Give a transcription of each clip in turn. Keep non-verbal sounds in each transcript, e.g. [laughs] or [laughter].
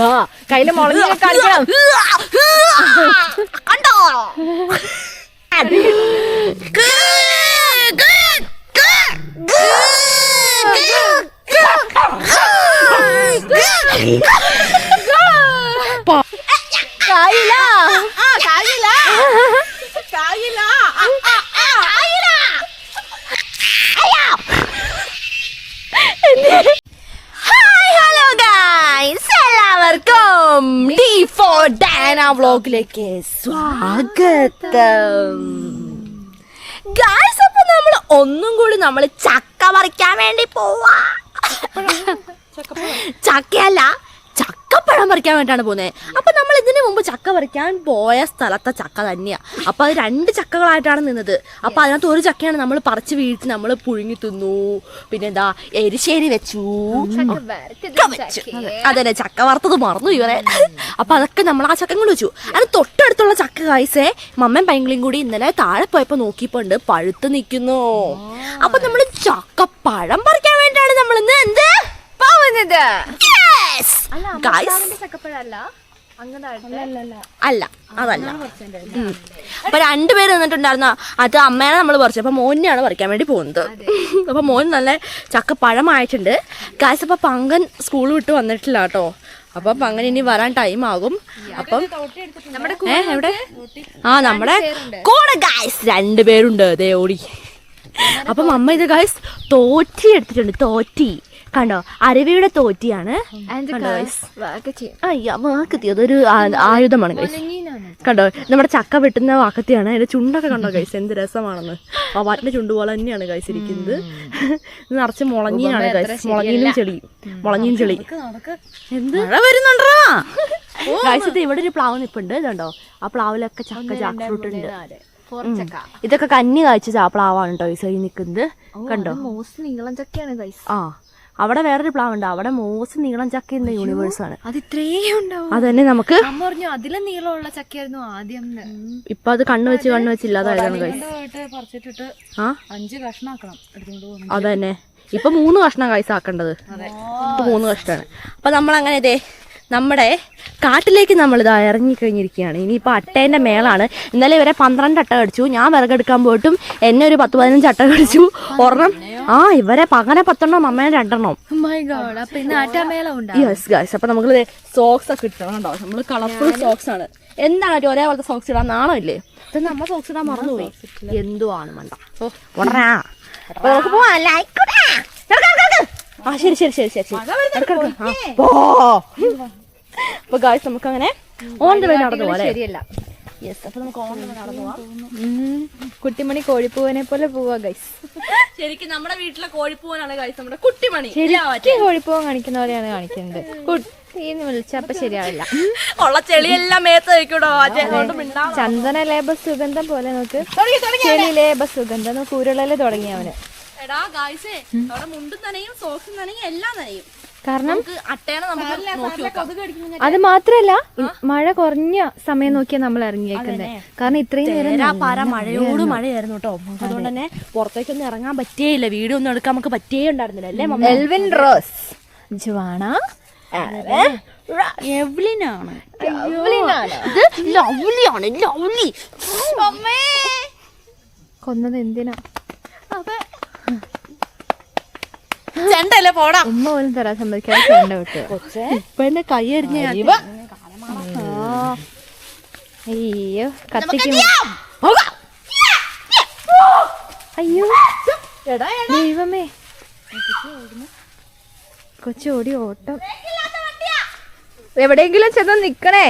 ആ, കയ്യിൽ മുളഞ്ഞ കാണിക്കണം കണ്ടോ കായില്ല കായില്ല കായില്ല എല്ലാവർക്കും ഡി ഫോർ ഡാന വ്ലോഗിലേക്ക് സ്വാഗതം. ഗായ്സ് അപ്പൊ നമ്മൾ ഒന്നും കൂടി നമ്മൾ ചക്ക പറിക്കാൻ വേണ്ടി പോവാ. ചക്കയല്ല ചക്കപ്പഴം പറിക്കാൻ വേണ്ടിയിട്ടാണ് പോകുന്നത് അപ്പൊ നമ്മൾ ഇതിനു മുമ്പ് ചക്ക പറിക്കാൻ പോയ സ്ഥലത്തെ ചക്ക തന്നെയാ. അപ്പൊ അത് രണ്ട് ചക്കകളായിട്ടാണ് നിന്നത്. അപ്പൊ അതിനകത്ത് ഒരു ചക്കയാണ് നമ്മൾ പറിച്ച് വീഴ്ത്തി നമ്മൾ പുഴുങ്ങി തിന്നു. പിന്നെന്താ എരിശ്ശേരി വെച്ചു. വെച്ചു. അതന്നെ ചക്ക വറുത്തത് മറന്നു ഇവരെ. അപ്പൊ അതൊക്കെ നമ്മൾ ആ ചക്ക കൊണ്ട് വെച്ചു. അത് തൊട്ടടുത്തുള്ള ചക്ക കായ്സേ മമ്മയും പൈങ്കിളും കൂടി ഇന്നലെ താഴെ പോയപ്പോ നോക്കിയപ്പോണ്ട് പഴുത്ത് നിൽക്കുന്നു അപ്പൊ നമ്മൾ ചക്ക ചക്കപ്പഴം പറിക്കാൻ വേണ്ടിയാണ് നമ്മൾ ഇന്ന് എന്ത്? അങ്ങനെ അല്ല അതല്ല. അപ്പൊ രണ്ടുപേര് നിന്നിട്ടുണ്ടായിരുന്ന. അത് അമ്മേനെ നമ്മൾ പറിച്ചു. അപ്പൊ മോനെയാണ് പറിക്കാൻ വേണ്ടി പോകുന്നത്. അപ്പൊ മോൻ നല്ല ചക്ക പഴം ആയിട്ടുണ്ട് കാശ് അപ്പൊ പങ്കൻ സ്കൂൾ വിട്ട് വന്നിട്ടില്ല കേട്ടോ. അപ്പൊ പങ്കൻ ഇനി വരാൻ ടൈം ആകും. അപ്പം എവിടെ? ആ നമ്മുടെ കൂടെ ഗായ്സ് രണ്ടുപേരുണ്ട് അതേ ഓടി. അപ്പം അമ്മ ഇത് ഗായ്സ് തോറ്റി എടുത്തിട്ടുണ്ട്. തോറ്റി കണ്ടോ? അരവിയുടെ തോറ്റിയാണ്. വാക്കത്തി അതൊരു ആയുധമാണ് ഗൈസ് കണ്ടോ? നമ്മുടെ ചക്ക വെട്ടുന്ന വാക്കത്തിയാണ്. അതിന്റെ ചുണ്ടൊക്കെ കണ്ടോ ഗൈസ് എന്ത് രസമാണെന്ന്. ആ വാറ്റിന്റെ ചുണ്ട് പോലെ തന്നെയാണ് ഗൈസ് ഇരിക്കുന്നത്. ഇത് നിറച്ച് മുളഞ്ഞീനാണ് ഗൈസ് മുളഞ്ഞീനും ചെളി. മുളഞ്ഞീൻ ചെളി. എന്ത്? വരുന്നുണ്ടോ? [laughs] ഗൈസ് ഇത് ഇവിടെ ഒരു പ്ലാവ് നിപ്പുണ്ട് ഇതുണ്ടോ? ആ പ്ലാവിലൊക്കെ ചക്ക ജാക്ക് ഫ്രൂട്ട് ഉണ്ട്. ഇതൊക്കെ കന്നി കാഴ്ച പ്ലാവാണ് കേട്ടോ ഈ സൈ നിൽക്കുന്നത് കണ്ടോ? മോസ്റ്റ് നീളം ചക്കയാണ് ആ. അവിടെ വേറൊരു പ്ലാവ് ഉണ്ട്. അവിടെ മോസ് നീളം ചക്ക എന്ന യൂണിവേഴ്സ് ആണ്. അത് ഇത്രയും ഉണ്ടാവും അത് തന്നെ നമുക്ക് പറഞ്ഞു അതിലും നീളമുള്ള ചക്കയായിരുന്നു ആദ്യം ഇപ്പൊ അത് കണ്ണു വെച്ച് കണ്ണു വെച്ച് ഇല്ലാതായതാണ് ആ? അഞ്ച് കഷ്ണാക്കണം അത് തന്നെ ഇപ്പൊ മൂന്ന് കഷ്ണം കൈസ് ആക്കേണ്ടത്. ഇപ്പൊ മൂന്ന് കഷ്ണമാണ് അപ്പൊ നമ്മൾ അങ്ങനെ ഇതേ നമ്മുടെ കാട്ടിലേക്ക് നമ്മൾ ഇതാ ഇറങ്ങി കഴിഞ്ഞിരിക്കുകയാണ് ഇനിയിപ്പോൾ അട്ടേന്റെ മേളാണ്. ഇന്നലെ ഇവരെ പന്ത്രണ്ട് അട്ട കടിച്ചു. ഞാൻ വിറകെടുക്കാൻ പോയിട്ടും എന്നെ ഒരു പത്ത് പതിനഞ്ച് അട്ട കടിച്ചു. ഒരെണ്ണം ആ ഇവരെ പങ്ങനെ പത്തെണ്ണം അമ്മേനെ രണ്ടെണ്ണം. യെസ് ഗൈസ് അപ്പൊ നമുക്ക് സോക്സ് ഒക്കെ ഇട്ടണം നമ്മൾ കളർഫുൾ സോക്സ് ആണ്. എന്താണ് ഒരു ഒരേപോലത്തെ സോക്സ് ഇടാൻ നാണമില്ലേ? അപ്പൊ നമ്മ സോക്സ് ഇടാൻ മറന്നുപോയി. എന്തുവാണ് മണ്ട. ഓ. ഉടനാ അപ്പൊ നമുക്ക് പോവാം. ലൈക്കോട്ടെ ആ ശരി ശരി ശരി ശരി അപ്പൊ ഗായ്സ് നമുക്ക് അങ്ങനെ ഓൺ ദ വേ നടന്നു പോലെ ശരിയല്ല. യെസ് അപ്പൊ നമുക്ക് ഓൺ നടന്നു കുട്ടിമണി കോഴിപ്പൂവനെ പോലെ പോവാ ഗൈസ് ശരിക്കും നമ്മുടെ വീട്ടിലെ കോഴിപ്പൂവനാണ് ഗൈസ് നമ്മുടെ കുട്ടിമണി. ശരിക്കും കോഴിപ്പൂവൻ കാണിക്കുന്ന പോലെയാണ് കാണിക്കുന്നത്. കുട്ടീന്ന് വിളിച്ചപ്പോ ശരിയാവില്ല. ഉള്ള ചെളിയെല്ലാം മേത്ത് വെക്കൂടോ ചന്ദന ലേബ സുഗന്ധം പോലെ നോക്ക്. ചെളി ലേബ സുഗന്ധം. നോക്ക് ഉരുളൽ തുടങ്ങി അവന്. എടാ ഗായ്സേ അവിടെ മുണ്ടും നനയും സോക്സും നനയും എല്ലാം നനയും. കാരണം അത് മാത്രല്ല മഴ കുറഞ്ഞ സമയം നോക്കിയാ നമ്മൾ ഇറങ്ങിയേക്കുന്നത് കാരണം ഇത്രയും നേരം നേരാ പാര മഴയോട് മഴയായിരുന്നു. കേട്ടോ. അതുകൊണ്ട് തന്നെ പുറത്തേക്കൊന്നും ഇറങ്ങാൻ പറ്റേയില്ല വീഡിയോ ഒന്നും എടുക്കാൻ നമുക്ക് പറ്റിയേ ഉണ്ടായിരുന്നില്ല അല്ലേ മമ്മ? Elwyn rose. ജുവാണ. എവ്ലിനാണ്. ഇത് ലവ്ലിയാണ് ലവ്ലി. കൊന്നത് എന്തിനാ? ചെണ്ടല്ലേ പോടാ. ഉമ്മ പോലും തരാൻ സമ്മതിക്കാതെ ചെണ്ട വിട്ടു. ഇപ്പൊ എന്റെ കൈ എറിഞ്ഞ അയ്യോ കത്തിക്കും. അയ്യോ. ദൈവമേ. കൊച്ചു ഓടി ഓട്ടം. എവിടെയെങ്കിലും ചെന്ന് നിക്കണേ.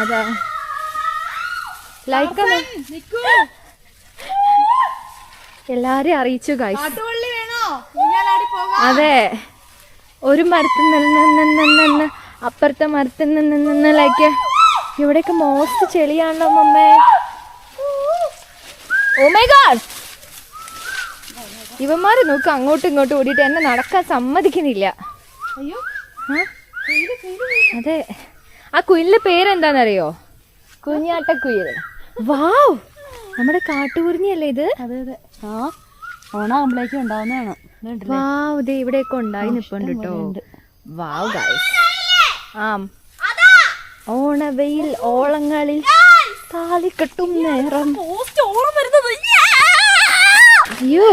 അതാ. ലൈക്ക് എല്ലാരെയും അറിയിച്ചു ഗൈസ് അതെ. ഒരു മരത്തിൽ നിന്ന് അപ്പുറത്തെ മരത്തിൽ നിന്ന് ഇവിടെയൊക്കെ മോസ്റ്റ് ചെളിയാണല്ലോ മമ്മേ ഗാഡ് ഇവന്മാര് നോക്ക് അങ്ങോട്ടും ഇങ്ങോട്ടും ഓടിയിട്ട് എന്നെ നടക്കാൻ സമ്മതിക്കുന്നില്ല? അതെ. ആ കുയിലിന്റെ പേരെന്താന്നറിയോ? കുഞ്ഞാട്ടക്കുയിൽ. [laughs] വാവ് നമ്മുടെ കാട്ടുകുറിഞ്ഞിയല്ലേ ഇത്? അതെ അതെ. ആ ഓണാകുമ്പോഴേക്കും ഉണ്ടാവുന്നതാണ്. വാവ് ദേ ഇവിടെയൊക്കെ ഉണ്ടായി നിപ്പുണ്ട് കേട്ടോ. വാവ് ഗൈസ് ആം. ഓണവെയിൽ ഓളങ്ങളിൽ താലിക്കെട്ടും നേരം. അയ്യോ.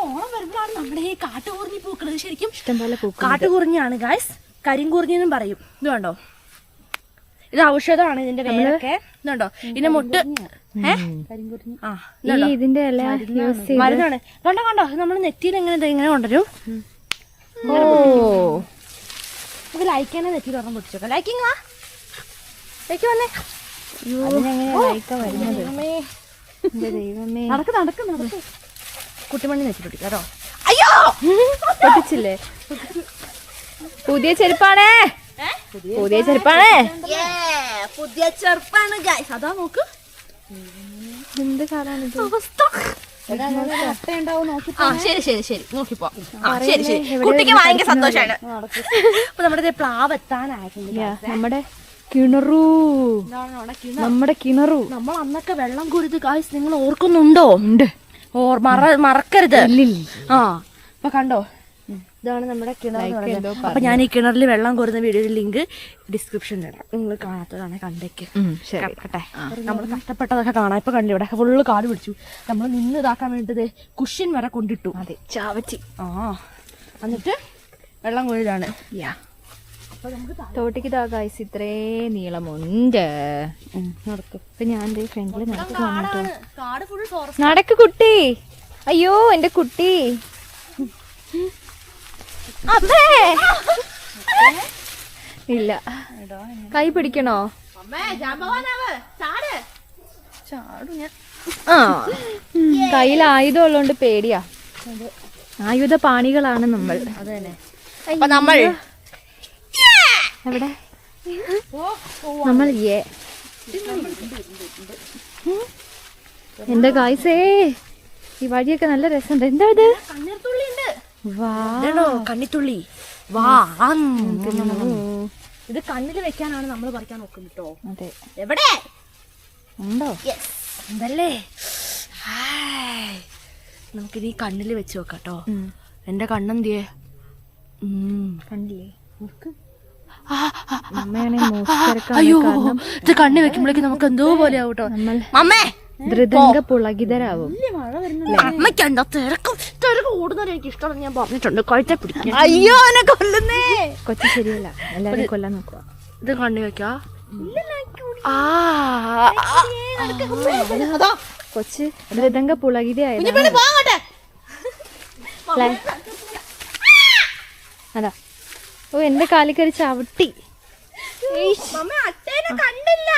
ഓണം വരുമ്പോഴാണ് നമ്മുടെ ഈ കാട്ടുകുറിഞ്ഞി പൂക്കുന്നത് ശരിക്കും ഇഷ്ടംപോലെ കാട്ടുകുറിഞ്ഞാണ് ഗായ്സ് കരിങ്കുറിഞ്ഞെന്നും പറയും. ഇത് കണ്ടോ? ഇത് ഔഷധമാണ് ഇതിന്റെ പേരൊക്കെ. ഇതുണ്ടോ? ഇതിന്റെ മുട്ട് ഇതിന്റെ മരുന്നാണ്. കണ്ടോ കണ്ടോ? നമ്മൾ നെറ്റിയിൽ എങ്ങനെ ഇങ്ങനെ കൊണ്ടുവരും. ഓ. നമുക്ക് ലൈക്കാനെ നെറ്റിയിൽ ഒരെണ്ണം പൊട്ടിച്ചോക്കാം. ലൈക്കിങ് വാ. ലൈക്ക് വന്നേ. നടക്ക് നടക്ക് നടക്ക്. കുട്ടിമണി നെറ്റി പൊട്ടിക്കാട്ടോ അയ്യോ. പൊട്ടിച്ചില്ലേ. പുതിയ ചെരുപ്പാണേ. പുതിയ ചെരുപ്പാണേ പുതിയ ചെറുപ്പാണ് ഗൈസ് അതാ നോക്ക്. എന്ത് കാലാണിത് അവസ്ഥ. ശരി ശരി ശരി. നോക്കിപ്പോ ശരി ശരി. കുട്ടിക്ക് ഭയങ്കര സന്തോഷാണ്. അപ്പൊ നമ്മുടെ പ്ലാവ് എത്താനായിട്ടുണ്ട് നമ്മുടെ കിണറു. നമ്മുടെ കിണറു. നമ്മൾ അന്നൊക്കെ വെള്ളം കൂടിയത് ഗായ്സ് നിങ്ങൾ ഓർക്കുന്നുണ്ടോ? ഉണ്ട്. ഓർ മറ മറക്കരുത്. ആ അപ്പൊ കണ്ടോ? ഇതാണ് നമ്മുടെ കിണർ. അപ്പൊ ഞാൻ ഈ കിണറിൽ വെള്ളം കോരുന്ന വീഡിയോയുടെ ലിങ്ക് ഡിസ്ക്രിപ്ഷനിൽ ഇടാം. നിങ്ങൾ കാണാത്തതാണ് കണ്ടേക്ക്. നമ്മൾ കഷ്ടപ്പെട്ടതൊക്കെ കാണാം. ഇപ്പൊ കണ്ടു ഇവിടെ ഫുള്ള് കാട് പിടിച്ചു. നമ്മൾ നിന്ന് ഇതാക്കാൻ വേണ്ടിയത് കുഷ്യൻ വരെ കൊണ്ടിട്ടു. അതെ ചാവച്ചി. ആ. എന്നിട്ട് വെള്ളം കോരിലാണ് യാ തോട്ടിക്ക് താ ഗൈസ് ഇത്രേ നീളമുണ്ട്. നടക്കും. ഇപ്പൊ ഞാൻ ഫ്രണ്ടിൽ ഫോറസ്റ്റ് നടക്ക് കുട്ടി. അയ്യോ എന്റെ കുട്ടി. അമ്മേ! ഇല്ല. കൈ പിടിക്കണോ? ആ. കയ്യിൽ ആയുധം ഉള്ളതുകൊണ്ട് പേടിയാ. ആയുധ പാണികളാണ് നമ്മൾ. നമ്മൾ എവിടെ? നമ്മൾ ഏ എന്റെ കായ്സേ? ഈ വഴിയൊക്കെ നല്ല രസമുണ്ട്. എന്താ ഇത് കണ്ണീർത്തുള്ളി ഉണ്ട് വാ ഇതാണോ കണ്ണിത്തുള്ളി? വാ. ഇത് കണ്ണിൽ വെക്കാനാണ് നമ്മൾ പറിക്കാൻ നോക്കുന്നത് കേട്ടോ അതെ. എവിടെ? ഉണ്ടോ? എന്തല്ലേ നമുക്കിനി കണ്ണിൽ വെച്ച് നോക്കാം കേട്ടോ. എന്റെ കണ്ണെന്തിയേ. കണ്ടില്ലേ അയ്യോ ഇത് കണ്ണി വെക്കുമ്പോഴേക്കും നമുക്ക് എന്തോ പോലെ ആവും കേട്ടോ നമ്മൾ അമ്മേ! ധൃതംഗ പുളകിതരാവും. അമ്മയ്ക്ക് എന്താ തിരക്കും എനിക്ക് ഇഷ്ടമാണ്. ഞാൻ പറഞ്ഞിട്ടുണ്ട്. കഴുത്തെ പിടിക്കും അയ്യോ എന്നെ കൊല്ലുന്നേ. കൊച്ചു ശരിയല്ല. എല്ലാരും കൊല്ലാൻ നോക്കുക ഇത് കണ്ണു വെക്കാ? കൊച്ച് ധൃതംഗ പുളകിതയായത് അതാ. ഓ എന്റെ കാലിക്കറി ചവിട്ടി. കണ്ടില്ല.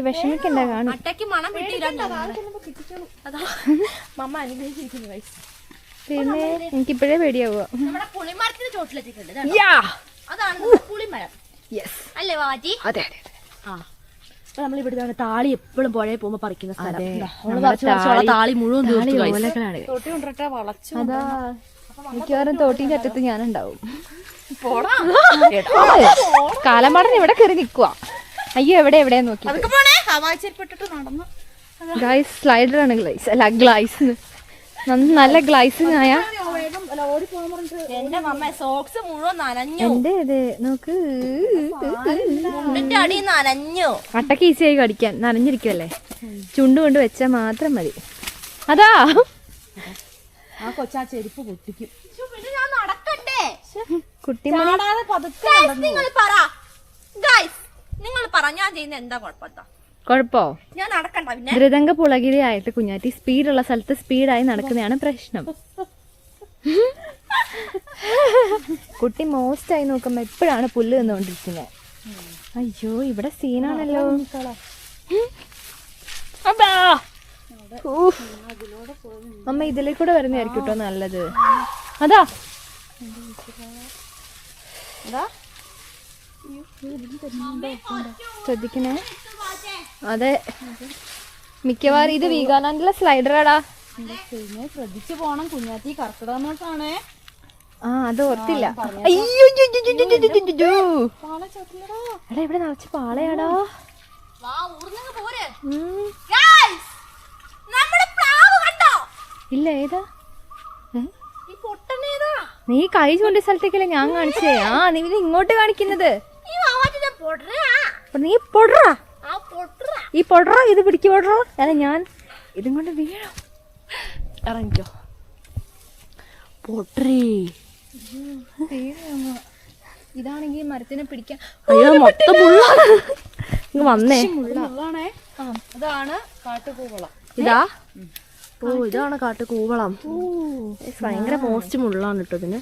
വിഷമിക്കണ്ട കാണും. അട്ടയ്ക്ക് മണം അതാ മമ്മ അനുഗ്രഹിച്ചിരിക്കുന്നു guys. പിന്നെ എനിക്കിപ്പോഴേ പേടിയാവുക. നമ്മുടെ പുളിമരത്തിന് ചോട്ടിലെത്തിയിട്ടുണ്ട് അതാണ് പുളിമരം. യെസ് അല്ലേ അതെ അതെ ആ. നമ്മൾ താളി എപ്പോഴും പുഴയിൽ പോകുമ്പോ പറിക്കുന്ന സ്ഥലം. താളി- മുഴുവൻ അതാ. മിക്കവാറും തോട്ടിന്റെ അറ്റത്ത് ഞാനുണ്ടാവും. പോടാ. കാലമാടൻ ഇവിടെ കയറി നിക്കുക അയ്യോ എവിടെ എവിടെ നോക്കി ഗ്ലൈസ് സ്ലൈഡർ ആണ് ഗ്ലൈസ് അല്ല ഗ്ലൈസ് നല്ല ഗ്ലൈസിങ് ആയ. എന്റെ മമ്മ സോക്സ് മുഴുവൻ നനഞ്ഞു. എന്റെ നോക്ക്. അടി നനഞ്ഞു. അട്ടക്ക് ഈസിയായി കടിക്കാൻ. നനഞ്ഞിരിക്കുമല്ലേ ചുണ്ട് കൊണ്ട് വെച്ചാൽ മാത്രം മതി. അതാ. ആ കൊച്ചാ ചെരുപ്പ് പൊട്ടിക്കും. നിങ്ങൾ പറ. ഗൈസ് നിങ്ങൾ പറ ഞാൻ ചെയ്യുന്ന എന്താ കുഴപ്പത്താ കുഴപ്പോ? ഞാൻ നടക്കണ്ട പിന്നെ. പുളകിരിയായിട്ട് കുഞ്ഞാറ്റി സ്പീഡുള്ള സ്ഥലത്ത് സ്പീഡായി നടക്കുന്നതാണ് പ്രശ്നം. [laughs] കുട്ടി മോസ്റ്റ് ആയി നോക്കുമ്പോ എപ്പോഴാണ് പുല്ല് നിന്നുകൊണ്ടിരിക്കുന്നത് അയ്യോ ഇവിടെ സീനാണല്ലോ. അതാ. അമ്മ! ഇതിലേ കൂടെ വരുന്നതായിരിക്കും കേട്ടോ നല്ലത്. അതാ. ശ്രദ്ധിക്കണേ. അതെ. മിക്കവാറും ഇത് വീഗാലാൻഡിലെ സ്ലൈഡറാടാ. ശ്രദ്ധിച്ചു പോണം കുഞ്ഞാത്തി കർക്കിടകമായിട്ടാണ്. ആ അത് ഓർത്തില്ല. എടാ ഇവിടെ നിറച്ച് പാളയാടാ. വാ ഊർന്നങ്ങ് പോര്. ഉം. ഗൈസ് പ്ലാവ് കണ്ടോ? ഇല്ല ഏതാ? നീ കൈ ചൂണ്ടിയ സ്ഥലത്തേക്കല്ലേ ഞാൻ കാണിച്ചേ? ആ നീ ഇത് ഇങ്ങോട്ട് കാണിക്കുന്നത്. നീ പൊടറാ. ഈ പൊടറ ഇത് പിടിക്ക് പൊടറോ. അല്ല ഞാൻ ഇതും കൊണ്ട് വീഴോ. ഇറങ്ങിക്കോ. പൊട്ടറി ഇതാണെങ്കിൽ മരത്തിനെ പിടിക്കാൻ അയ്യോ മൊത്തം മുള്ളാണ്. ഇങ്ങ് വന്നേ. അതാണ് കാട്ടുകൂവളം. ഇതാ? ഓ ഇതാണ് കാട്ടു കൂവളം ഭയങ്കര മോസ്റ്റ് മുള്ളാണ് കേട്ടോ ഇതിന്.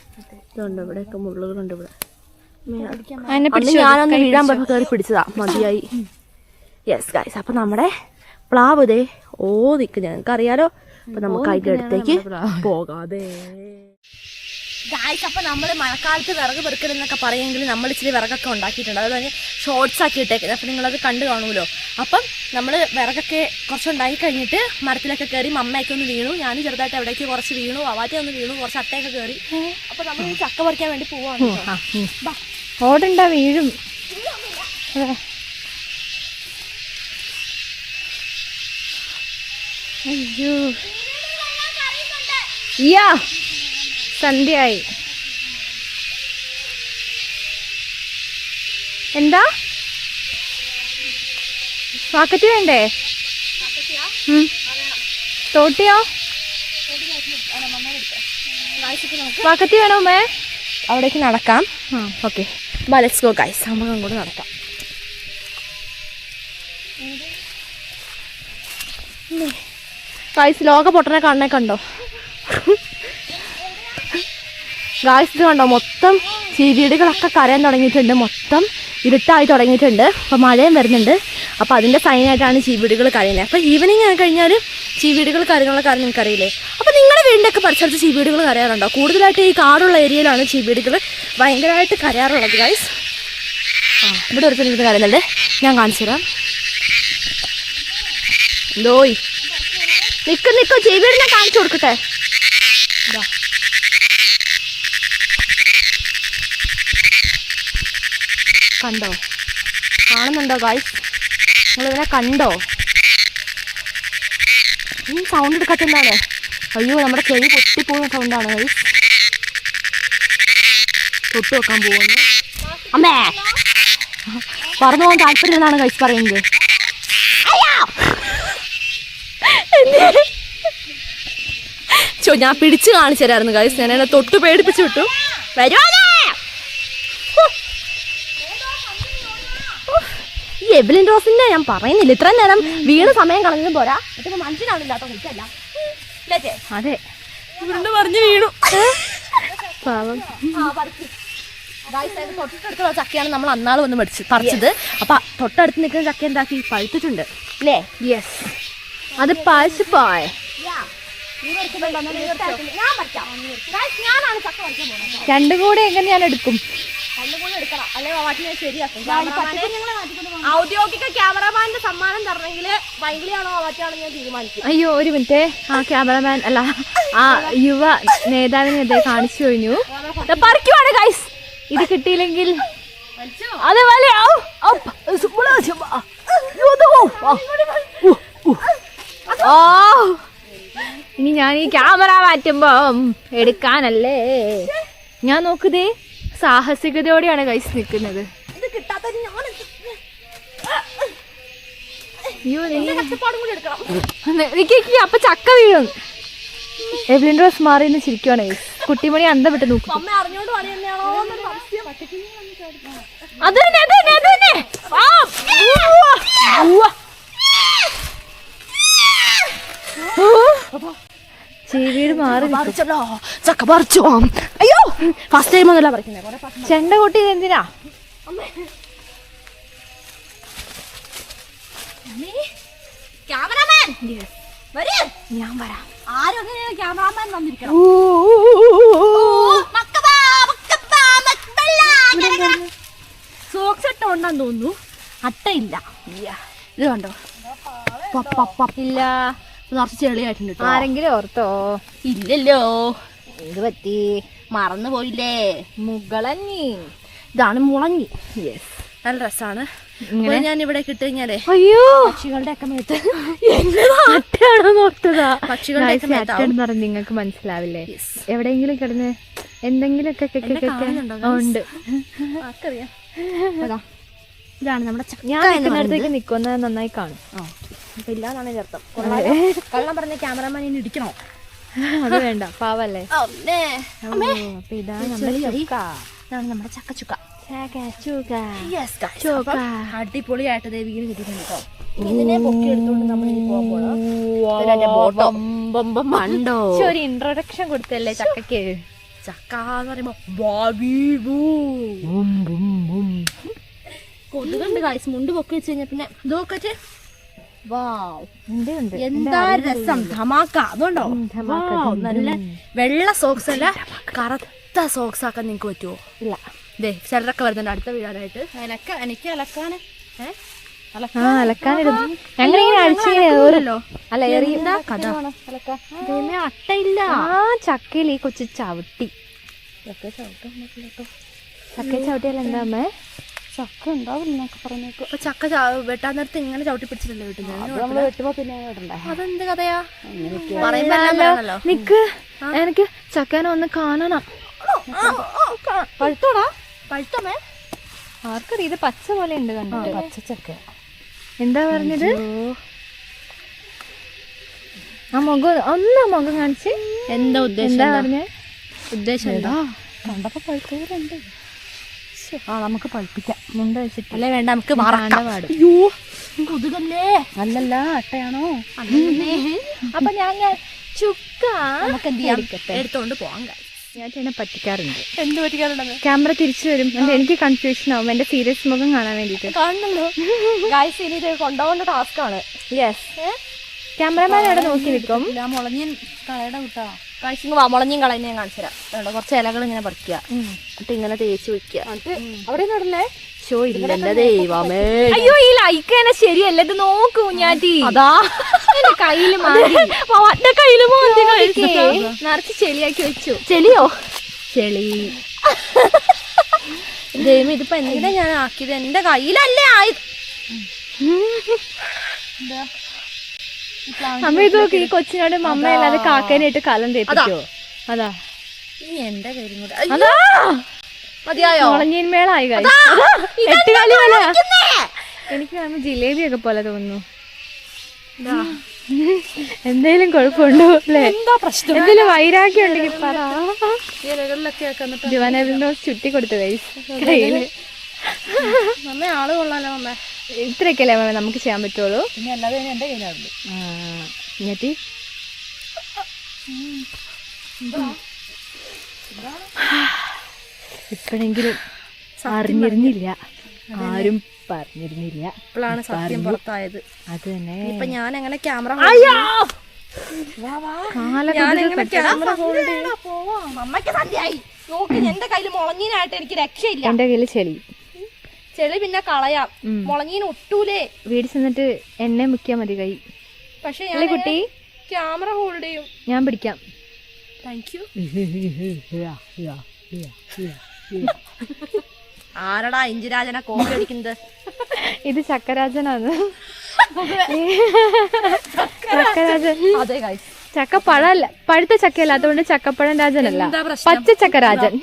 ഇതുണ്ട് ഇവിടെയൊക്കെ മുള്ളുകളുണ്ട് ഇവിടെ. അന്ന് ഞാനൊന്ന് വീഴാൻ പറ്റും കയറി പിടിച്ചതാ. മതിയായി. യെസ് ഗൈസ് അപ്പൊ നമ്മുടെ പ്ലാവ് ഇതേ ഓ നിക്ക് ഞങ്ങൾക്ക് അറിയാലോ അപ്പൊ നമുക്ക് അതിന്റെ അടുത്തേക്ക് പോകാതെ ഗായ്സ് അപ്പൊ നമ്മൾ മഴക്കാലത്ത് വിറക് പെറുക്കലെന്നൊക്കെ പറയുമെങ്കിൽ നമ്മൾ ഇച്ചിരി വിറകൊക്കെ ഉണ്ടാക്കിയിട്ടുണ്ട്. അതായത് ഷോർട്സ് ആക്കി ഇട്ടേക്കുന്നത് അപ്പം നിങ്ങളത് കണ്ടു കാണുമല്ലോ. അപ്പം നമ്മൾ വിറകൊക്കെ കുറച്ച് ഉണ്ടാക്കി കഴിഞ്ഞിട്ട് മരത്തിലൊക്കെ കയറി മമ്മയൊക്കെ ഒന്ന് വീണു. ഞാൻ ചെറുതായിട്ട് എവിടേക്ക് കുറച്ച് വീണു. അവാറ്റ ഒന്ന് വീണു. കുറച്ച് അട്ടയൊക്കെ കയറി അപ്പൊ നമ്മൾ ചക്ക പറിക്കാൻ വേണ്ടി പോവാണ്. ഓടണ്ട വീഴും. അയ്യോ. യാ സന്ധ്യയായി. എന്താ? വാക്കത്തി വേണ്ടേ. തോട്ടിയോ? വാക്കത്തി വേണോ മേ അവിടേക്ക് നടക്കാം. ഓക്കെ. ലെറ്റ്സ് ഗോ ഗൈസ് നമുക്ക് അങ്ങോട്ട് നടക്കാം ഗൈസ് ലോക പൊട്ടനെ കാണണേ കണ്ടോ? ഗായ്സ് ഇത് കണ്ടോ? മൊത്തം ചീവീടുകളൊക്കെ കരയാൻ തുടങ്ങിയിട്ടുണ്ട്. മൊത്തം ഇരുട്ടായി തുടങ്ങിയിട്ടുണ്ട്. അപ്പോൾ മഴയും വരുന്നുണ്ട്. അപ്പോൾ അതിന്റെ സൈനായിട്ടാണ് ചീവീടുകൾ കരയുന്നത് അപ്പോൾ ഈവനിങ് ആയി കഴിഞ്ഞാൽ ചീവീടുകൾ കരയുള്ള കാര്യം നിങ്ങൾക്കറിയില്ലേ അപ്പോൾ നിങ്ങളുടെ വീടിന്റെയൊക്കെ പരിസരത്ത് ചീവീടുകൾ കരയാറുണ്ടോ? കൂടുതലായിട്ട് ഈ കാടുള്ള ഏരിയയിലാണ് ചീവീടുകൾ ഭയങ്കരമായിട്ട് കരയാറുള്ളത് ഗൈസ് ആ ഇവിടെ ഒരു ഇരുന്ന് കരയുന്നുണ്ട്. ഞാൻ കാണിച്ചു തരാം. ദോയ് നിക്ക് നിക്ക് ചെയ്തിട്ട് ഞാൻ കാണിച്ചു കൊടുക്കട്ടെ. കണ്ടോ? കാണുന്നുണ്ടോ ഗായ്സ് നിങ്ങളിതിനെ കണ്ടോ? ഈ സൗണ്ട് എടുക്കാത്ത എന്താണ്? അയ്യോ നമ്മുടെ ചെവി പൊട്ടിപ്പോകുന്ന സൗണ്ടാണ് ഗൈസ് തൊട്ട് വെക്കാൻ പോകുന്നു അമ്മേ. പറഞ്ഞു പോകാൻ താല്പര്യം എന്നാണ് കഴിച്ച് പറയുന്നത് ചോ ഞാൻ പിടിച്ചു കാണിച്ചു തരായിരുന്നു കൈസ് ഞാൻ എന്നെ തൊട്ട് പേടിപ്പിച്ചു വിട്ടു. വരുവാനേ ഈ എബിലിൻ റോസിന്റെ ഞാൻ പറയുന്നില്ല. ഇത്രയും നേരം വീണ് സമയം കളഞ്ഞു പോരാ. ഇതിപ്പോ കുറ്റല്ല അതെ. ഉരുണ്ട് പറഞ്ഞു വീണു. പാവം തൊട്ടടുത്തുള്ള ചക്കയാണ് നമ്മൾ അന്നാൾ വന്ന് മേടിച്ച് പറിച്ചത്. അപ്പൊ തൊട്ടടുത്ത് നിൽക്കുന്ന ചക്ക എന്താക്കി? പഴുത്തിട്ടുണ്ട്. അല്ലേ യെസ് അത് പായസ് പോയ. രണ്ടും കൂടെ എങ്ങനെ ഞാൻ എടുക്കും? ഔദ്യോഗിക ക്യാമറമാന്റെ സമ്മാനം തരണമെങ്കിൽ വൈകിളിയാണോ വാറ്റാണോ ഞാൻ തീരുമാനിക്കും. അയ്യോ ഒരു മിനിറ്റ്. ആ ക്യാമറമാൻ അല്ല ആ യുവ നേതാവിനെ അതേ കാണിച്ചു കഴിഞ്ഞു. പറിക്കുവാണ് ഗൈസ് ഇത് കിട്ടിയില്ലെങ്കിൽ അത് വലിയ ഇനി ഞാൻ ഈ ക്യാമറ മാറ്റുമ്പോ എടുക്കാനല്ലേ? ഞാൻ നോക്കുതേ സാഹസികതയോടെയാണ് കൈസ് നിൽക്കുന്നത്. അയ്യോ നീ അപ്പൊ ചക്ക വീഴും. എവ്ലിൻ റോസ് മാറി നിന്ന് ചിരിക്കുവാണേ കുട്ടിമണി അന്തം വിട്ട് നോക്കും. അത് തന്നെ അത് അത് മാറി ചക്ക പറിച്ചു അയ്യോ ഫസ്റ്റ് ടൈം ഒന്നല്ല പറിക്കുന്നത് ചെണ്ട കൊട്ടിയത് എന്തിനാ? ക്യാമറാമാൻ. വരൂ. ഞാൻ വരാം. ആരും അങ്ങനെ ക്യാമറാമാൻ വന്നിരിക്കണം. സോക്സ് ഉണ്ടെന്ന് തോന്നുന്നു. അട്ടയില്ല. ഇത് കണ്ടോ? ഇല്ല. നിറച്ച് ചെളിയായിട്ടുണ്ട് ആരെങ്കിലും ഓർത്തോ? ഇല്ലല്ലോ. ഇത് പറ്റി? മറന്നു പോയില്ലേ? മുകളഞ്ഞി. ഇതാണ് മുളങ്ങി നല്ല രസമാണ്? ഞാൻ ഇവിടെ കിട്ടുകഴിഞ്ഞാലേ അയ്യോ! പക്ഷികളുടെ ഒക്കെ മേത്ത്. പക്ഷികളുടെ നിങ്ങൾക്ക് മനസ്സിലാവില്ലേ. എവിടെയെങ്കിലും കിടന്ന് എന്തെങ്കിലുമൊക്കെ ഉണ്ട്. ഇതാണ് നമ്മുടെ ഞാൻ നിൽക്കുന്നത് നന്നായി കാണും. ഇല്ലാന്നാണ് കള്ളം പറഞ്ഞ ക്യാമറമാൻ ഇനി ഇടിക്കണോ? അത് വേണ്ട. പാവല്ലേ? അപ്പൊ ഇതാണ് നമ്മുടെ ചുക്ക. ഇതാണ് നമ്മുടെ ചക്ക ചക്ക ചുക്ക. യെസ് ചുക്ക. അടിപൊളിയായിട്ട് ദേ വീണ് കിട്ടിയിട്ടുണ്ട് കേട്ടോ. ഇതിനെ പൊക്കി എടുത്തോണ്ട് നമ്മൾ ഇനി പോകാൻ പോണം? ഇതിന്റെ ബോട്ടോ? മണ്ടോ ഒരു ഇൻട്രൊഡക്ഷൻ കൊടുത്തല്ലേ ചക്കക്ക് ചക്ക എന്ന് പറയുമ്പോ. കൊതുകുണ്ട് കായ്സ് മുണ്ട് പൊക്കി വെച്ച് കഴിഞ്ഞാ പിന്നെ ഇതൊക്കെ വാവ് ഉണ്ട് ഉണ്ട്. എന്താ രസം? ധമാക്ക. അതുകൊണ്ടോ? നല്ല വെള്ള സോക്സ് അല്ല കറുത്ത സോക്സ് ആക്കാൻ നിങ്ങക്ക് പറ്റുമോ ഇല്ല. ദേ ചിലരൊക്കെ വരുന്നുണ്ട് അടുത്ത വീഴാനായിട്ട് അലക്ക എനിക്ക് അലക്കാൻ? ആ അലക്കാനിടും. അല്ല കഥ. അട്ടയില്ല ആ. ചക്കയിൽ ഈ കൊച്ചു ചവിട്ടി. ചക്ക ചവിട്ടിയാൽ എന്താ അമ്മേ? ചക്ക ഉണ്ടാവില്ല പറഞ്ഞേക്കും. അപ്പൊ ചക്ക വെട്ടാൻ നേരത്ത് ഇങ്ങനെ ചവിട്ടി പിടിച്ചിട്ടുണ്ട് അതെന്ത് കഥയാ? പറയുമ്പോ. നിക്ക്. എനിക്ക് ചക്കനെ ഒന്ന് കാണണം. പഴുത്തോടാ? പഴുത്തമേ ആർക്കറിയ ഇത് പച്ച പോലെ ഉണ്ട് കണ്ടോ പച്ചച്ചക്ക. എന്താ പറഞ്ഞത്? ആ മുഖം ഒന്ന് മുഖം കാണിച്ച്. എന്താ ഉദ്ദേശം എന്താ പറഞ്ഞേ? ഉദ്ദേശം എന്താ? കണ്ടപ്പോ പഴുത്തവരുണ്ട്. ആ നമുക്ക് പഴുപ്പിക്കാം. മുണ്ട വെച്ചിട്ട്. അല്ലേ വേണ്ട നമുക്ക് അയ്യോ കൊതുകല്ലേ? അല്ലല്ല അട്ടയാണോ? അപ്പൊ ഞാൻ ചുക്ക നമുക്ക് എന്ത് ചെയ്യാം. എടുത്തോണ്ട് പോവാം guys. ഞാൻ എന്നെ പറ്റിക്കാറുണ്ട്. എന്ത് പറ്റിക്കാറുണ്ടെന്ന്? ക്യാമറ തിരിച്ചു വരും. എന്നിട്ട് എനിക്ക് കൺഫ്യൂഷൻ ആവും. എന്റെ സീരിയസ് മുഖം കാണാൻ വേണ്ടിട്ട് കാണണല്ലോ. ഗായ്സ് ഇനി ഇത് കൊണ്ടുപോകേണ്ട ടാസ്ക് ആണ്. യെസ് ക്യാമറമാൻ അവിടെ നോക്കി നിൽക്കും? മുളഞ്ഞൻ കളയുടെ വിട്ടാ ഗായ്സ് വാ മുളഞ്ഞും കളഞ്ഞ് ഞാൻ കാണിച്ചു തരാം കുറച്ച് ഇലകൾ ഇങ്ങനെ പറിക്കുക. എന്നിട്ട് ഇങ്ങനെ തേച്ച് വെക്കുക. അവിടെ നടല്ലേ ഷോ ഇല്ല ദൈവമേ. അയ്യോ ഈ ലൈക്ക് തന്നെ ശരിയല്ല ഇത് നോക്കൂ ഞാറ്റി അതാ. കയ്യിൽ മാറി. എന്റെ കയ്യിൽ. നിറച്ച് ചെളിയാക്കി വെച്ചു. ചെളിയോ? ചെളി. [laughs] ദൈവം ഇതിപ്പോ എന്തിനാ ഞാൻ ആക്കിയത് എന്റെ കയ്യിലല്ലേ ആയി. അമ്മ ഇത് നോക്കി ഈ കൊച്ചിനോട് മമ്മ അല്ലാതെ കാക്കേനായിട്ട് കലം തേപ്പിക്കോ അതാ. നീ എന്റെ കയ്യിലും കൂടെ. അതാ. മതിയായോ മുളഞ്ഞീൻ മേളായി guys. അതാ, എട്ട് കാലി പോലെ എനിക്ക് ജിലേബിയൊക്കെ പോലെ തോന്നുന്നു എന്തേലും കുഴപ്പമുണ്ടോ അല്ലേ എന്താ പ്രശ്നം എന്തേലും വൈരാഗ്യം ഉണ്ടെങ്കിൽ പറ ഇലകളിലൊക്കെ വെക്കുന്നിട്ട് ജുവാനബിന്റെ ചുറ്റി കൊടുത്തു ആൾ കൊള്ളാലോ ഇത്രയൊക്കെയല്ലേ മമ്മ നമുക്ക് ചെയ്യാൻ പറ്റുള്ളൂ അല്ലാതെ ഇനി എന്റെ കയ്യിലാവുള്ളൂ ആ, എന്നിട്ട് ഇപ്പോഴെങ്കിലും അറിഞ്ഞിരുന്നില്ല. ആരും പറഞ്ഞിരുന്നില്ല. ഇപ്പോഴാണ് സത്യം പുറത്തായത്. അത് തന്നെ ഇപ്പൊ ഞാൻ എങ്ങനെ ക്യാമറ എന്റെ കയ്യിൽ മുളഞ്ഞീനായിട്ട് എനിക്ക് രക്ഷയില്ല. എന്റെ കയ്യിൽ ചെളി. ചെളി പിന്നെ കളയാം. ഉം. മുളഞ്ഞീന് ഒട്ടൂലേ. വീട് ചെന്നിട്ട് എന്നെ മുക്കിയാ മതി കൈ. പക്ഷെ ഞാൻ കുട്ടി? ക്യാമറ ഹോൾഡ് ചെയ്യും. ഞാൻ പിടിക്കാം. Thank you. [laughs] ആരടാ ഇഞ്ചിരാജനെ കോപ്പി അടിക്കുന്നത്? ഇത് ചക്കരാജനാണ്. ചക്കരാജൻ. അതെ ഗൈസ് ചക്ക പഴല്ല പഴുത്ത ചക്കയല്ല അതുകൊണ്ട് ചക്കപ്പഴം രാജനല്ല. പച്ച ചക്കരാജൻ.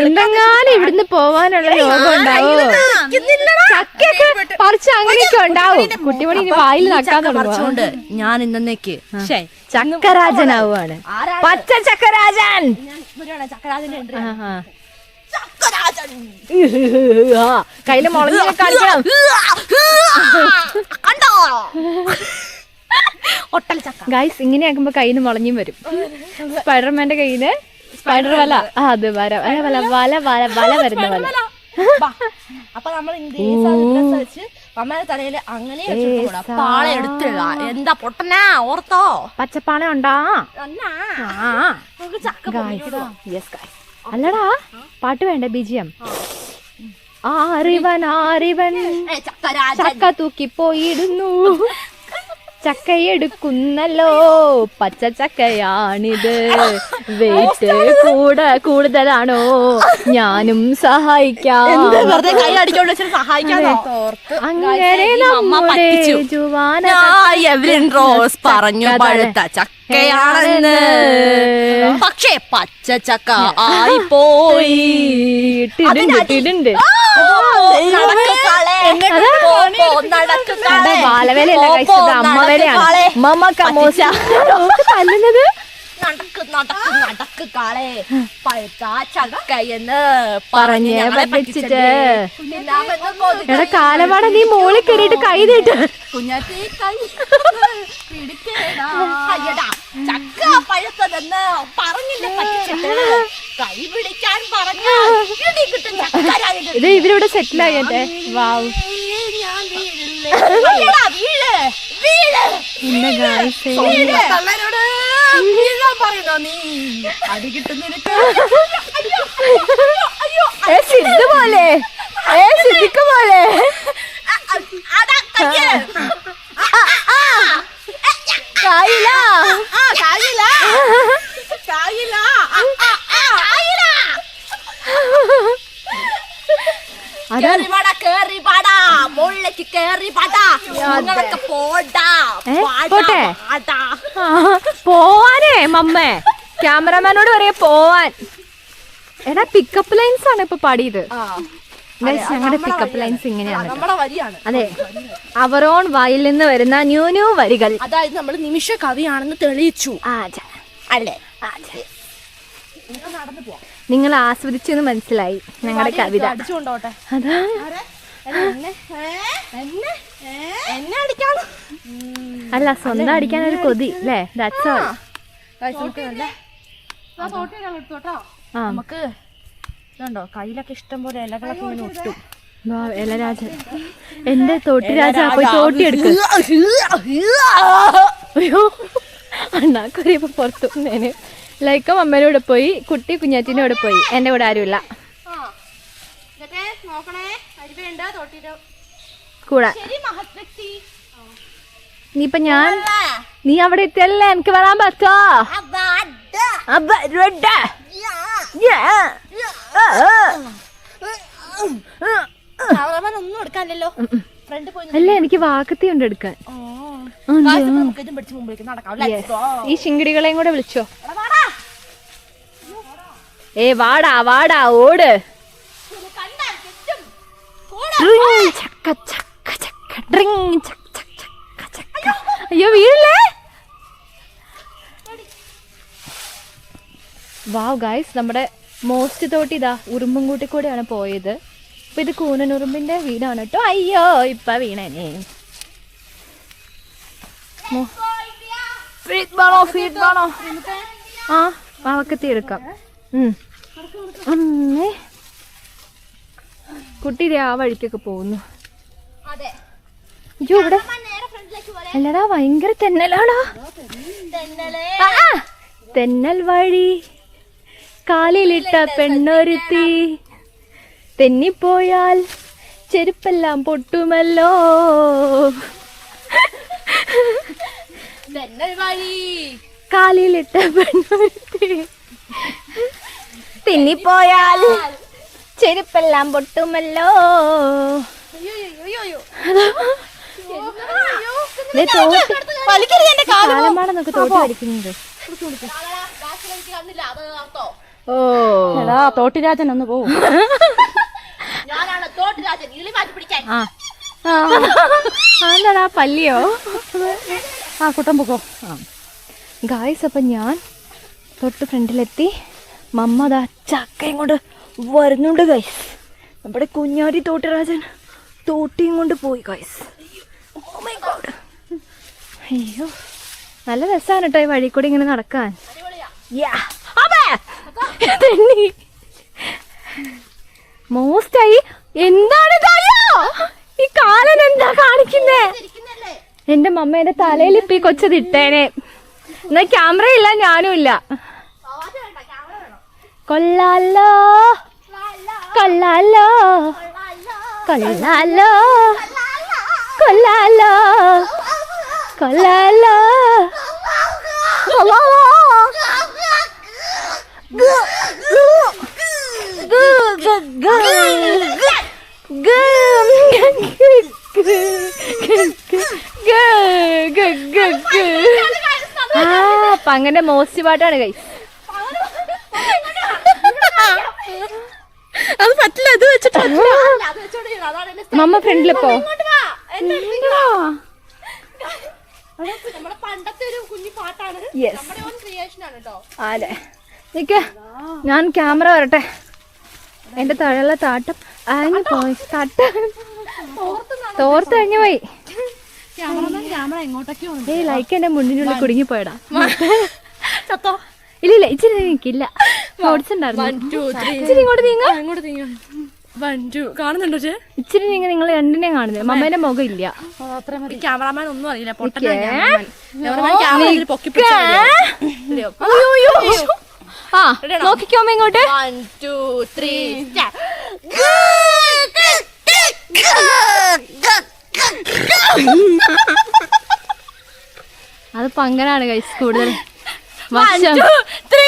എന്തെങ്ങാനും ഇവിടുന്ന് പോവാനുള്ള യോഗം ഉണ്ടാവോ? ചക്കയൊക്കെ പറിച്ച് അങ്ങനെയൊക്കെ ഉണ്ടാവും? കുട്ടിമണി ഇനി വായിൽ നക്കാൻ തുടങ്ങും പറിച്ചുകൊണ്ട് ഞാൻ ഇന്നേക്ക് ചക്കരാജനാവുകയാണ് പച്ച ചക്കരാജൻ! കയ്യിൽ മുളഞ്ഞ കാണിക്കണം. ഗൈസ് ഇങ്ങനെയാക്കുമ്പോ കയ്യിൽ നിന്ന് മുളഞ്ഞും വരും. സ്പൈഡർമാന്റെ കയ്യിൽ സ്പൈഡർ വല. അത് വര. വല വല വല വല. വല വരുന്ന വല. [laughs] അപ്പൊ നമ്മൾ വെച്ച് അമ്മയുടെ തലയിൽ അങ്ങനെ പാള എടുത്തില്ല എന്താ പൊട്ടനാ? ഓർത്തോ? പച്ചപ്പാള ഉണ്ടാ അല്ലടാ പാട്ട് വേണ്ട ബിജിയം? ആറിവൻ ആറിവൻ ചക്ക തൂക്കി പോയിടുന്നു [laughs] ചക്കയെടുക്കുന്നല്ലോ. പച്ച ചക്കയാണിത്. വെയിറ്റ് കൂടെ കൂടുതലാണോ? ഞാനും സഹായിക്കാം. അങ്ങനെ നമ്മുടെ. ജുവാന പറഞ്ഞു പഴുത്ത ചക്കയാണെന്ന് പക്ഷേ പച്ച ചക്ക ആയിപ്പോയി. ബാലവേലയല്ല കഴിച്ചത്? അമ്മവേലയാണ്. മമ്മ കമോസ. തല്ലുന്നത് നടക്ക് നടക്ക് നടക്ക് കാളെ പഴുത്ത ചക്ക എന്ന് പറഞ്ഞ് ഞങ്ങളെ പറ്റിച്ചിട്ട്. എടാ കാലമാട നീ മോളിൽ കയറിയിട്ട് കൈ നീട്ട് കുഞ്ഞാത്തി കൈ പിടിക്കേടാ. ചക്ക പഴുത്തതെന്ന് പറഞ്ഞില്ലേ പറ്റിച്ചിട്ട് കൈ പിടിക്കാൻ പറഞ്ഞ. ഇത് ഇവരിവിടെ സെറ്റിൽ വാവ് ഞാൻ വീഴില്ലേ? അയ്യടാ, വീഴ്, എന്റെ വീഴ്. പറയുന്നോ നീ? അടി കിട്ടും നിനക്ക്. അയ്യോ, അയ്യോ, അയ്യോ, ഏ സിദ്ധു പോലെ. ഏ സിദ്ദിഖ് പോലെ. പോടാ. ഏ, വാടാ, പോട്ടെ? വാടാ. പോവാനേ മമ്മേ ക്യാമറമാനോട് പറയാ പോവാൻ. എടാ പിക്കപ്പ് ലൈൻസ് ആണ് ഇപ്പൊ പാടിയത്. ഞങ്ങളുടെ പിക്കപ്പ് ലൈൻസ് ഇങ്ങനെയാണ് അതെ അവരോൺ വായിൽ നിന്ന് വരുന്ന ന്യൂ ന്യൂ വരികൾ. അതായത് നമ്മൾ നിമിഷ കവിയാണെന്ന് തെളിയിച്ചു. അല്ലേ? നിങ്ങൾ ആസ്വദിച്ചു എന്ന് മനസ്സിലായി ഞങ്ങളുടെ കവിത. അതാ. അല്ല സ്വന്തം അടിക്കാൻ ഒരു കൊതി അല്ലേ? ദാറ്റ്സ് ഓൾ നമുക്ക് നല്ല ആ നമുക്ക് ഇതുണ്ടോ? കയ്യിലൊക്കെ ഇഷ്ടം പോലെ ഇലകളൊക്കെ ഇങ്ങനെ ഒട്ടും. എന്റെ തോട്ടി രാജ പോയി തോട്ടി എടുക്ക്. അയ്യോ. അണ്ണാക്കൊരിയപ്പോ പുറത്തു വന്നേന് ലൈക്ക കൂടെ പോയി കുട്ടി കുഞ്ഞാറ്റിന്റെ കൂടെ പോയി. എന്റെ കൂടെ ആരുമില്ല. കൂടെ. ശരി ഇപ്പൊ ഞാൻ നീ അവിടെ എത്തിയല്ലേ? എനിക്ക് വരാൻ പറ്റോ. ഒന്നും എടുക്കാനല്ലോ അല്ല എനിക്ക് വാക്കത്തി ഉണ്ട് എടുക്കാൻ. ഈ ശിങ്കിടികളെയും കൂടെ വിളിച്ചോ. ഏ വാടാ വാടാ ഓട്. ചക്ക ചക്ക ചക്ക. ഡ്രിങ് ചക്ക. അയ്യോ വീഴില്ലേ വാവ് ഗായ്സ് നമ്മുടെ മോസ്റ്റ് തോട്ടി ഇതാ ഉറുമ്പും കൂട്ടി കൂടെയാണ് പോയത്. അപ്പൊ ഇത് കൂനനുറുമ്പിന്റെ വീടാണ് കേട്ടോ. അയ്യോ ഇപ്പൊ വീണനെ ഫീഡ് വേണോ ആ പാവക്കത്തി എടുക്കാം. ഉം. അമ്മേ. കുട്ടി ആ വഴിക്കൊക്കെ പോകുന്നു. അതെ. അയ്യോ ഇവിടെ അല്ലടാ ഭയങ്കര തെന്നലാടാ. തെന്നലേ ആ, ആ. തെന്നൽ വഴി. കാലിലിട്ട പെണ്ണൊരുത്തി. തെന്നിപ്പോയാൽ ചെരുപ്പെല്ലാം പൊട്ടുമല്ലോ. തെന്നൽ വഴി. കാലിലിട്ട പെണ്ണൊരുത്തി. തെന്നിപ്പോയാൽ ചെരുപ്പെല്ലാം പൊട്ടുമല്ലോ. അയ്യോ. തോട്ടി ഓ. എടാ തോട്ടിരാജൻ ഒന്ന് പോവും ആ. ആണ്ടാടാ പല്ലിയോ? ആ കുട്ടം പൊക്കോ. ഗായ്സ് അപ്പം ഞാൻ തൊട്ട് ഫ്രണ്ടിലെത്തി. മമ്മ ദാ ചക്കയും കൊണ്ട് വരുന്നുണ്ട് ഗൈസ് നമ്മുടെ കുഞ്ഞാടി തോട്ടിരാജൻ തോട്ടിയും കൊണ്ട് പോയി ഗൈസ് അയ്യോ നല്ല രസമാണ് കേട്ടോ ഈ വഴി കൂടി ഇങ്ങനെ നടക്കാൻ. മോസ്റ്റായി എന്താണ്? ഈ കാലൻ എന്താ കാണിക്കുന്നേ? എന്റെ മമ്മ എന്റെ തലയിൽ ഇപ്പൊ ഈ കൊച്ചത് ഇട്ടേനെ. എന്നാ ക്യാമറ ഇല്ല ഞാനും ഇല്ല. കൊള്ളാലോ. കൊള്ളാലോ. കൊള്ളാലോ. കൊള്ളാലോ. കൊള്ളാലോ കൊള്ളാലോ അങ്ങനെ പങ്ങനെ മോസ്റ്റ് പാട്ടാണ് കൈ അത് പറ്റില്ല അത് വെച്ചിട്ട് മമ്മ ഫ്രണ്ടിലിപ്പോ നമ്മുടെ പണ്ടത്തെ ഒരു കുഞ്ഞു പാട്ടാണ്. നമ്മുടെ ഓൺ ക്രിയേഷൻ ആണ് കേട്ടോ അതെ നിക്ക്. ഞാൻ ക്യാമറ വരട്ടെ. എന്റെ തഴയുള്ള താട്ടം. അയഞ്ഞു പോയി. തട്ട. തോർത്ത് കഴിഞ്ഞു പോയി? ഏയ് ലൈക്ക് എന്റെ മുന്നിനുള്ളിൽ കുടുങ്ങി പോയടാ ഇല്ല ഇല്ല ഇച്ചിരി നിക്കില്ല ടു ത്രീ. ഇച്ചിരി ഇങ്ങോട്ട് നീങ്ങ. നീങ്ങോ നീങ്ങ. വൺ ടു കാണുന്നുണ്ടോ ചേ? ഇച്ചിരി നീങ്ങ നിങ്ങൾ രണ്ടിനെയും കാണുന്നത് മമ്മേന്റെ മുഖം ഇല്ല ക്യാമറാമാൻ ഒന്നും അറിയില്ല. ആ നോക്കിക്കോമ്മ ഇങ്ങോട്ട്. വൺ ടു ത്രീ അത് പങ്കനാണ് കൈസ് കൂടുതൽ. വശം ത്രീ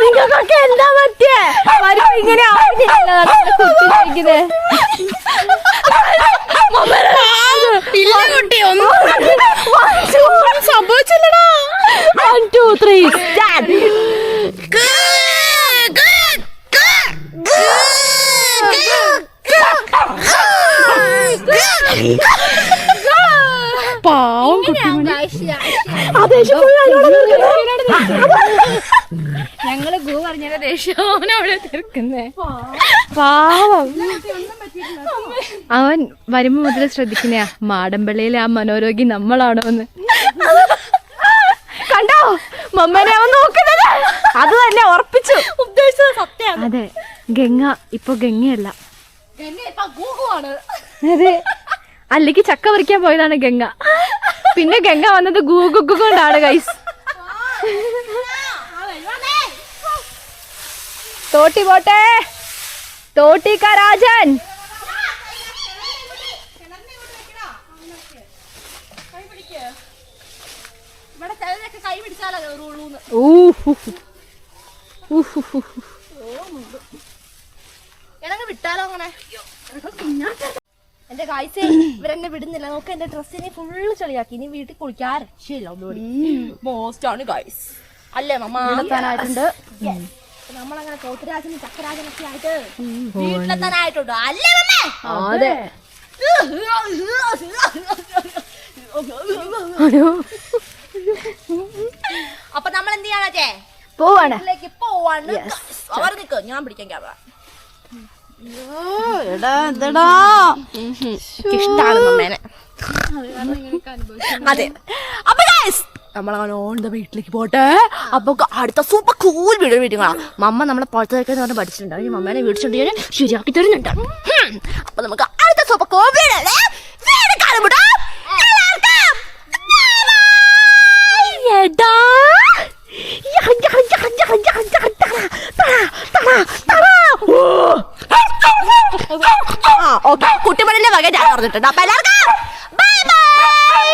നിങ്ങൾക്കൊക്കെ എന്താ പറ്റിയേ? വരും ഇങ്ങനെ ആവുന്നില്ല കുട്ടി കഴിക്കുന്നത്. ഇല്ല കുട്ടി ഒന്നും സംഭവിച്ചില്ലടാ. വൺ ടു ത്രീ പാവം ഞങ്ങൾ ഗു പറഞ്ഞ ദേഷ്യം അവിടെ തീർക്കുന്നേ. പാവം. അവൻ വരുമ്പോ മുതൽ ശ്രദ്ധിക്കുന്നയാ മാടമ്പള്ളിയിലെ ആ മനോരോഗി നമ്മളാണോ എന്ന് കണ്ടോ? മമ്മനെ അവൻ നോക്കുന്നത്. അത് തന്നെ ഉറപ്പിച്ചു. ഉദ്ദേശിച്ചത് സത്യം അതെ ഗംഗ ഇപ്പൊ ഗംഗയല്ല. ഗംഗ ഇപ്പൊ ഗൂഗുവാണ് അതെ. അല്ലെങ്കിൽ ചക്ക പറിക്കാൻ പോയതാണ് ഗംഗ. പിന്നെ ഗംഗ വന്നത് ഗൂഗുഗു കൊണ്ടാണ് ഗൈസ് തോട്ടി പോട്ടെ. തോട്ടിക്ക രാജൻ വിട്ടാലോ അങ്ങനെ? എന്റെ കാഴ്ച ഇവരെന്നെ വിടുന്നില്ല. നോക്ക് എന്റെ ഡ്രസ്സിനെ ഫുള്ള് ചെളിയാക്കി. ഇനി വീട്ടിൽ കുളിക്കാൻ രക്ഷയില്ല ഒന്നുകൂടി. മോസ്റ്റ് ആണ് ഗൈസ് അല്ലേ മമ്മ? എത്താനായിട്ടുണ്ട്. നമ്മളങ്ങനെ പോത്തുരാജനും ചക്കരാജനൊക്കെ ആയിട്ട് വീട്ടിലെത്താനായിട്ടുണ്ട്. അല്ലേ. മമ്മേ? അതെ. അപ്പൊ നമ്മൾ എന്ത് ചെയ്യാനാ ചേ പോവാണ്. പോവാണ്. അവർ നിക്ക്. ഞാൻ പിടിക്കാൻ ക്യാമറ. ഇഷ്ടാണ് മമ്മേനെ അതെ നമ്മളങ്ങനെ ഓണ്ട വീട്ടിലേക്ക് പോട്ടെ അപ്പൊ അടുത്ത സൂപ്പർ കൂൾ വീഡിയോ വീട്ടിലാണ് കാണാം മമ്മ നമ്മളെ പുറത്തേക്ക് പറഞ്ഞ് പഠിച്ചിട്ടുണ്ട് അതിന് മമ്മേനെ വീടിച്ചിട്ട് ഞാൻ ശരിയാക്കി തരുന്നുണ്ട് അപ്പോൾ അപ്പൊ നമുക്ക് അടുത്ത സൂപ്പർ കൂൾ വീഡിയോ വീട് കാണുമ്പോട്ടോ എടാ. ആ ഓക്കെ. കുട്ടിപ്പണിന്റെ വക ഞാൻ പറഞ്ഞിട്ടുണ്ട്. അപ്പൊ എല്ലാവർക്കും ബൈ ബൈ